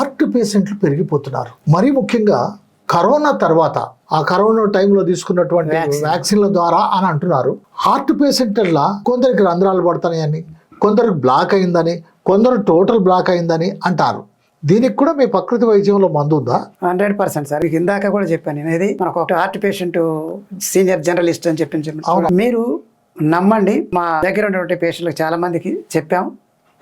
Heart పేషెంట్లు పెరిగిపోతున్నారు. మరీ ముఖ్యంగా కరోనా తర్వాత ఆ కరోనా టైంలో తీసుకున్నటువంటి. వ్యాక్సిన్ల ద్వారా అని అంటున్నారు. హార్ట్ పేషెంట్ల కొందరికి రంధ్రాలు పడతాయని కొందరికి బ్లాక్ అయిందని కొందరు టోటల్ బ్లాక్ అయిందని అంటారు. దీనికి కూడా మీ ప్రకృతి వైద్యంలో మందు ఉందా? Hundred percent sir. ఇందాక కూడా చెప్పాను నేను. ఇది మనకు ఒక హార్ట్ పేషెంట్ సీనియర్ జర్నలిస్ట్ అని చెప్పి మీరు నమ్మండి. మా దగ్గర ఉన్నటువంటి పేషెంట్లకు చాలా మందికి చెప్పాం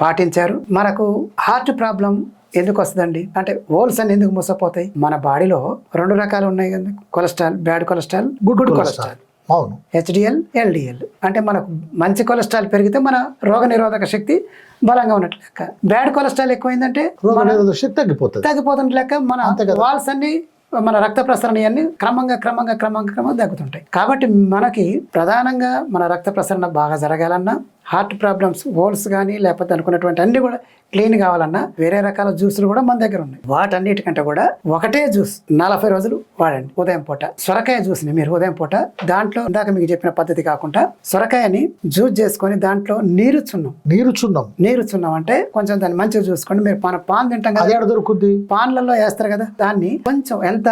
పాటించారు. మనకు హార్ట్ ప్రాబ్లం ఎందుకు వస్తుందండి అంటే హోల్స్ అని ఎందుకు మూసపోతాయి? మన బాడీలో రెండు రకాలు ఉన్నాయి కదా. Cholesterol bad cholesterol good good cholesterol. అవును. HDL LDL. అంటే మనకు మంచి కొలెస్ట్రాల్ పెరిగితే మన రోగ నిరోధక శక్తి బలంగా ఉన్నట్లు లెక్క. బ్యాడ్ కొలెస్ట్రాల్ ఎక్కువైందంటే రోగ నిరోధక శక్తి తగ్గిపోతుంది. లెక్క మన. వాల్స్ అన్ని మన రక్త ప్రసరణ అన్ని క్రమంగా క్రమంగా క్రమంగా క్రమంగా తగ్గుతుంటాయి. కాబట్టి మనకి ప్రధానంగా మన రక్త ప్రసరణ బాగా జరగాలన్నా హార్ట్ ప్రాబ్లమ్స్ హోల్స్ కానీ లేకపోతే అనుకున్నటువంటి అన్ని కూడా క్లీన్ కావాలన్నా వేరే రకాల జ్యూసులు కూడా మన దగ్గర ఉన్నాయి. వాటన్నిటికంటే కూడా ఒకటే జ్యూస్ నలభై రోజులు వాడండి. ఉదయం పూట సొరకాయ జ్యూస్ని మీరు ఉదయం పూట దాంట్లో ఇందాక మీకు చెప్పిన పద్ధతి కాకుండా సొరకాయని జ్యూస్ చేసుకొని దాంట్లో నీరు చున్నం. నీరు చున్నం. నీరు చున్నం అంటే కొంచెం దాన్ని మంచిగా చూసుకోండి మీరు మన పాన్ తింటాం కదా. దొరుకుద్ది? పాన్లలో వేస్తారు కదా. దాన్ని కొంచెం ఎంత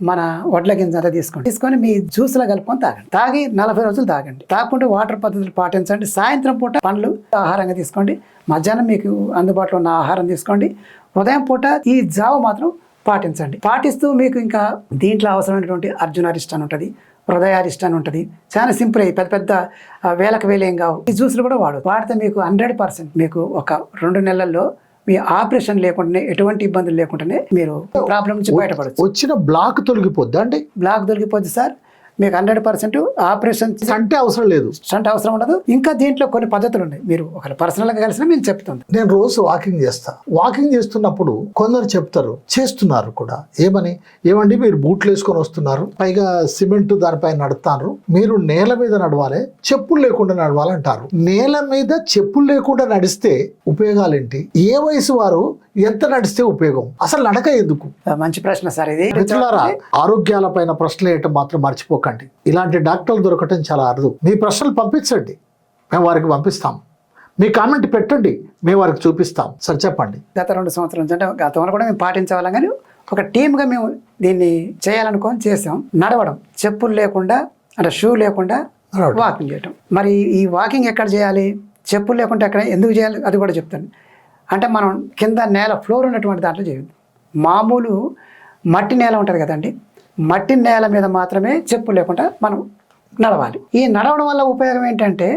మన వడ్ల గింజ అంతా తీసుకోండి. తీసుకొని మీ జ్యూస్లో కలుపుకొని తాగండి. తాగి నలభై రోజులు తాగండి. తాగకుండా వాటర్ పద్ధతులు పాటించండి. సాయంత్రం పూట పండ్లు ఆహారంగా తీసుకోండి. మధ్యాహ్నం మీకు అందుబాటులో ఉన్న ఆహారం తీసుకోండి. ఉదయం పూట ఈ జావ మాత్రం పాటించండి. పాటిస్తూ మీకు ఇంకా దీంట్లో అవసరమైనటువంటి అర్జునారిష్ట అని ఉంటుంది హృదయారిష్ట అని ఉంటుంది. చాలా సింపుల్ అయ్యి పెద్ద పెద్ద వేలకు వేలేం కావు. ఈ జ్యూస్లు కూడా వాడు వాడితే మీకు హండ్రెడ్ పర్సెంట్ మీకు ఒక రెండు నెలల్లో మీ ఆపరేషన్ లేకుండానే ఎటువంటి ఇబ్బందులు లేకుండానే మీరు ప్రాబ్లం నుంచి బయటపడచ్చు. వచ్చిన బ్లాక్ తొలగిపోద్ది అండి? బ్లాక్ దొరికిపోద్ది సార్. మీకు హండ్రెడ్ పర్సెంట్ ఆపరేషన్ అంటే అవసరం లేదు. స్టంట్ అవసరం ఉండదు. ఇంకా దీంట్లో కొన్ని పద్ధతులు ఉన్నాయి మీరు ఒక పర్సనల్గా కలిసిన మేము చెప్తుంది నేను రోజు వాకింగ్ చేస్తా. వాకింగ్ చేస్తున్నప్పుడు కొందరు చెప్తారు చేస్తున్నారు కూడా. ఏమని? ఏమండి? మీరు బూట్లు వేసుకొని వస్తున్నారు. పైగా సిమెంట్ దానిపై నడుతారు మీరు నేల మీద నడవాలి చెప్పులు లేకుండా నడవాలంటారు. నేల మీద చెప్పులు లేకుండా నడిస్తే ఉపయోగాలేంటి? ఏ వయసు వారు ఎంత నడిస్తే ఉపయోగం? అసలు నడక ఎందుకు? మంచి ప్రశ్న సార్ ఇది. మిత్రులారా ఆరోగ్యాలపైన ప్రశ్నలు వేయటం మాత్రం మర్చిపోకండి ఇలాంటి డాక్టర్లు దొరకటం చాలా అరుదు. మీ ప్రశ్నలు పంపించండి. మేము వారికి పంపిస్తాం. మీ కామెంట్ పెట్టండి. మేము వారికి చూపిస్తాం. సరే చెప్పండి. గత రెండు సంవత్సరాల నుంచి అంటే గతంలో కూడా మేము పాటించేవాళ్ళం. కానీ ఒక టీమ్గా మేము దీన్ని చేయాలనుకొని చేసాం. నడవడం. చెప్పులు లేకుండా అంటే షూ లేకుండా. వాకింగ్ చేయటం. మరి ఈ వాకింగ్ ఎక్కడ చేయాలి? చెప్పులు లేకుండా ఎక్కడ ఎందుకు చేయాలి? అది కూడా చెప్తాను. అంటే మనం కింద నేల ఫ్లోర్ ఉన్నటువంటి దాంట్లో చేయొద్దు మామూలు మట్టి నేల ఉంటుంది కదండి. మట్టి నేల మీద మాత్రమే చెప్పు లేకుండా మనం నడవాలి. ఈ నడవడం వల్ల ఉపయోగం ఏంటంటే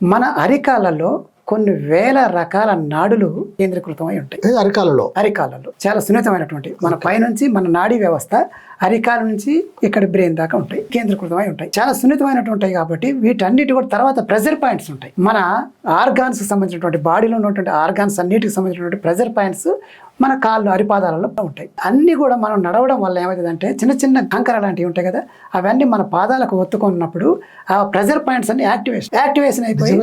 మన అరికాలలో కొన్ని వేల రకాల నాడులు కేంద్రీకృతమై ఉంటాయి. అరికాలలో? అరికాలలో. చాలా సున్నితమైనటువంటి మన పైనుంచి మన నాడీ వ్యవస్థ అరికాల నుంచి ఇక్కడ బ్రెయిన్ దాకా ఉంటాయి కేంద్రీకృతమై ఉంటాయి. చాలా సున్నితమైనటువంటి ఉంటాయి కాబట్టి వీటన్నిటి కూడా తర్వాత ప్రెజర్ పాయింట్స్ ఉంటాయి. మన ఆర్గాన్స్ సంబంధించినటువంటి బాడీలో ఉన్నటువంటి ఆర్గాన్స్ అన్నిటికి సంబంధించినటువంటి ప్రెజర్ పాయింట్స్ మన కాళ్ళు అరిపాదాలలో ఉంటాయి. అన్ని కూడా మనం నడవడం వల్ల ఏమవుతుందంటే చిన్న చిన్న కంకర లాంటివి ఉంటాయి కదా అవన్నీ మన పాదాలకు ఒత్తుకున్నప్పుడు ఆ ప్రెజర్ పాయింట్స్ అన్ని యాక్టివేషన్ యాక్టివేషన్ అయిపోయి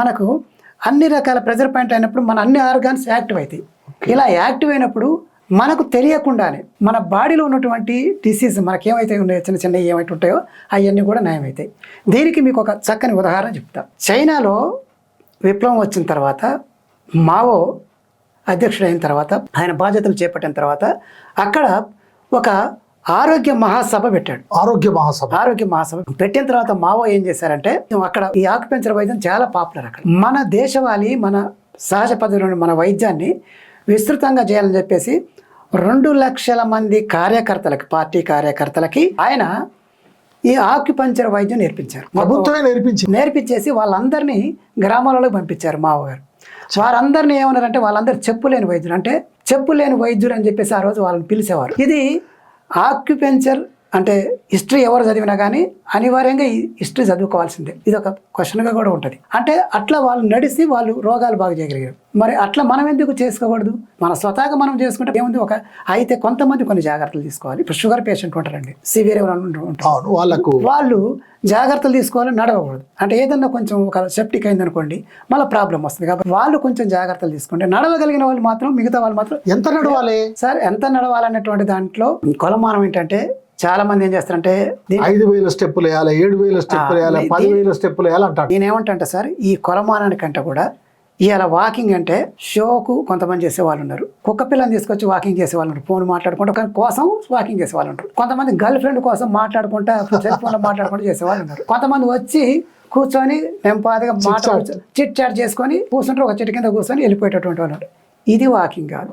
మనకు అన్ని రకాల ప్రెజర్ పాయింట్ అయినప్పుడు మన అన్ని ఆర్గాన్స్ యాక్టివ్ అవుతాయి ఇలా యాక్టివ్ అయినప్పుడు మనకు తెలియకుండానే మన బాడీలో ఉన్నటువంటి డిసీజ్ మనకేమైతే ఉన్నాయో చిన్న చిన్న ఏమైతే ఉంటాయో అవన్నీ కూడా నయమవుతాయి దీనికి మీకు ఒక చక్కని ఉదాహరణ చెప్తా. చైనాలో విప్లవం వచ్చిన తర్వాత మావో అధ్యక్షుడైన తర్వాత ఆయన బాధ్యతలు చేపట్టిన తర్వాత అక్కడ ఒక ఆరోగ్య మహాసభ పెట్టాడు. ఆరోగ్య మహాసభ. ఆరోగ్య మహాసభ పెట్టిన తర్వాత మావో ఏం చేశారంటే అక్కడ ఈ ఆకుపెంచర్ వైద్యం చాలా పాపులర్ అక్కడ. మన దేశవాళీ మన సహజ పద్ధతిలోని మన వైద్యాన్ని విస్తృతంగా చేయాలని చెప్పేసి రెండు లక్షల మంది కార్యకర్తలకి పార్టీ కార్యకర్తలకి ఆయన ఈ ఆక్యుపంచర్ వైద్యం నేర్పించారు. ప్రభుత్వమే నేర్పించింది. నేర్పించేసి వాళ్ళందరినీ గ్రామాలలోకి పంపించారు మావ గారు. వారందరినీ ఏమన్నారంటే వాళ్ళందరూ చెప్పు లేని వైద్యులు. అంటే చెప్పు లేని వైద్యులు అని చెప్పేసి ఆ రోజు వాళ్ళని పిలిచేవారు. ఇది ఆక్యుపెంచర్ అంటే హిస్టరీ ఎవరు చదివినా కానీ అనివార్యంగా ఈ హిస్టరీ చదువుకోవాల్సిందే. ఇది ఒక క్వశ్చన్గా కూడా ఉంటుంది. అంటే అట్లా వాళ్ళు నడిచి వాళ్ళు రోగాలు బాగా చేయగలిగారు. మరి అట్లా మనం ఎందుకు చేసుకోకూడదు? మన స్వతహాగా మనం చేసుకుంటే ఏముంది? ఒక అయితే కొంతమంది కొన్ని జాగ్రత్తలు తీసుకోవాలి. ఇప్పుడు షుగర్ పేషెంట్ ఉంటారండి. సివియర్ ఉంటారు. వాళ్ళకు వాళ్ళు జాగ్రత్తలు తీసుకోవాలి నడవకూడదు. అంటే ఏదన్నా కొంచెం ఒక సెప్టిక్ అయింది అనుకోండి మళ్ళీ ప్రాబ్లం వస్తుంది. కాబట్టి వాళ్ళు కొంచెం జాగ్రత్తలు తీసుకుంటే నడవగలిగిన వాళ్ళు మాత్రం మిగతా వాళ్ళు మాత్రం ఎంత నడవాలి? సార్ ఎంత నడవాలనేటువంటి దాంట్లో కొలమానం ఏంటంటే చాలా మంది ఏం చేస్తారంటే ఐదు వేల స్టెప్పులు వేయాలి ఏడు వేల స్టెప్పులు వేయాలి ఇది- పది వేల స్టెప్పులు వేయాలి అంటాడు. నేనేమంటా సార్ ఈ కొలమానానికంటే కూడా ఇవాళ వాకింగ్ అంటే షోకు కొంతమంది చేసే వాళ్ళు ఉన్నారు. కుక్క పిల్లని తీసుకొచ్చి వాకింగ్ చేసే వాళ్ళు ఉన్నారు. ఫోన్ మాట్లాడుకుంటూ కోసం వాకింగ్ చేసే వాళ్ళు ఉంటారు కొంతమంది గర్ల్ ఫ్రెండ్ కోసం మాట్లాడుకుంటా సెల్ ఫోన్లో మాట్లాడుకుంటూ చేసే వాళ్ళు ఉన్నారు. కొంతమంది వచ్చి కూర్చొని నెంపాదిగా మాట్లాడు చిట్. చాట్ చేసుకొని కూర్చుంటారు. ఒక చెట్టు కింద కూర్చొని వెళ్ళిపోయేటటువంటి వాళ్ళు. ఇది వాకింగ్ కాదు.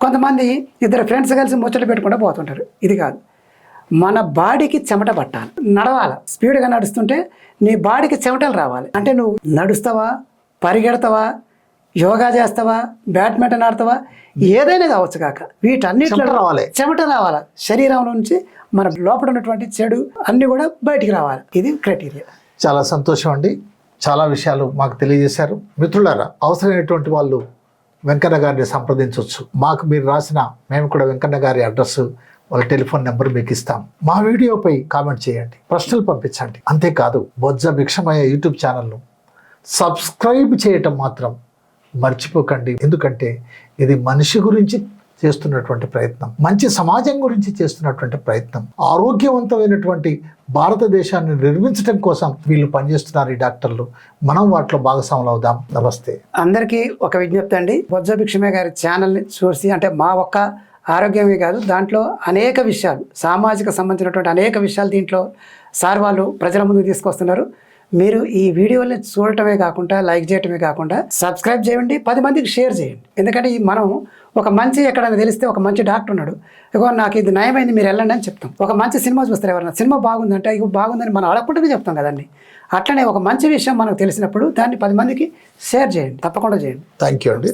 కొంతమంది ఇద్దరు ఫ్రెండ్స్ కలిసి ముచ్చట పెట్టుకుంటూ పోతుంటారు. ఇది కాదు. మన బాడీకి చెమట పట్టాలి. నడవాలి. స్పీడ్గా నడుస్తుంటే నీ బాడీకి చెమటలు రావాలి. అంటే నువ్వు నడుస్తావా? పరిగెడతావా? యోగా చేస్తావా? బ్యాడ్మింటన్ ఆడతావా? ఏదైనా కావచ్చు కాక. వీటన్నిటిలో చెమట రావాలి. చెమట రావాలి. శరీరంలో నుంచి మన లోపల ఉన్నటువంటి చెడు అన్నీ కూడా బయటికి రావాలి. ఇది క్రైటీరియా. చాలా సంతోషం అండి. చాలా విషయాలు మాకు తెలియజేశారు. మిత్రులారా అవసరమైనటువంటి వాళ్ళు వెంకన్న గారిని సంప్రదించవచ్చు. మాకు మీరు రాసిన మేము కూడా వెంకన్న గారి అడ్రస్ వాళ్ళ టెలిఫోన్ నెంబర్ మీకు ఇస్తాం. మా వీడియోపై కామెంట్ చేయండి ప్రశ్నలు పంపించండి. అంతేకాదు బొజ్జ భిక్షమయ్య యూట్యూబ్ ఛానల్ను సబ్స్క్రైబ్ చేయటం మాత్రం మర్చిపోకండి. ఎందుకంటే ఇది మనిషి గురించి చేస్తున్నటువంటి ప్రయత్నం మంచి సమాజం గురించి చేస్తున్నటువంటి ప్రయత్నం. ఆరోగ్యవంతమైనటువంటి భారతదేశాన్ని నిర్మించడం కోసం వీళ్ళు పనిచేస్తున్నారు ఈ డాక్టర్లు. మనం వాటిలో భాగస్వాములు అవుదాం. నమస్తే. అందరికీ ఒక విజ్ఞప్తి అండి. బొజ్జ భిక్షమే గారి ఛానల్ని చూసి అంటే మా ఒక్క ఆరోగ్యమే కాదు దాంట్లో అనేక విషయాలు సామాజిక సంబంధించినటువంటి అనేక విషయాలు దీంట్లో సార్ వాళ్ళు ప్రజల ముందుకు తీసుకొస్తున్నారు. మీరు ఈ వీడియోని చూడటమే కాకుండా లైక్ చేయటమే కాకుండా సబ్స్క్రైబ్ చేయండి పది మందికి షేర్ చేయండి. ఎందుకంటే మనం ఒక మంచి ఎక్కడైనా తెలిస్తే ఒక మంచి డాక్టర్ ఉన్నాడు. ఇగో నాకు ఇది నయమైంది మీరు వెళ్ళండి అని చెప్తాం. ఒక మంచి సినిమా చూస్తారు ఎవరైనా సినిమా బాగుందంటే ఇగో బాగుందని మనం అడగకుండానే చెప్తాం కదండి. అట్లనే ఒక మంచి విషయం మనకు తెలిసినప్పుడు దాన్ని పది మందికి షేర్ చేయండి తప్పకుండా చేయండి. థ్యాంక్ యూ అండి.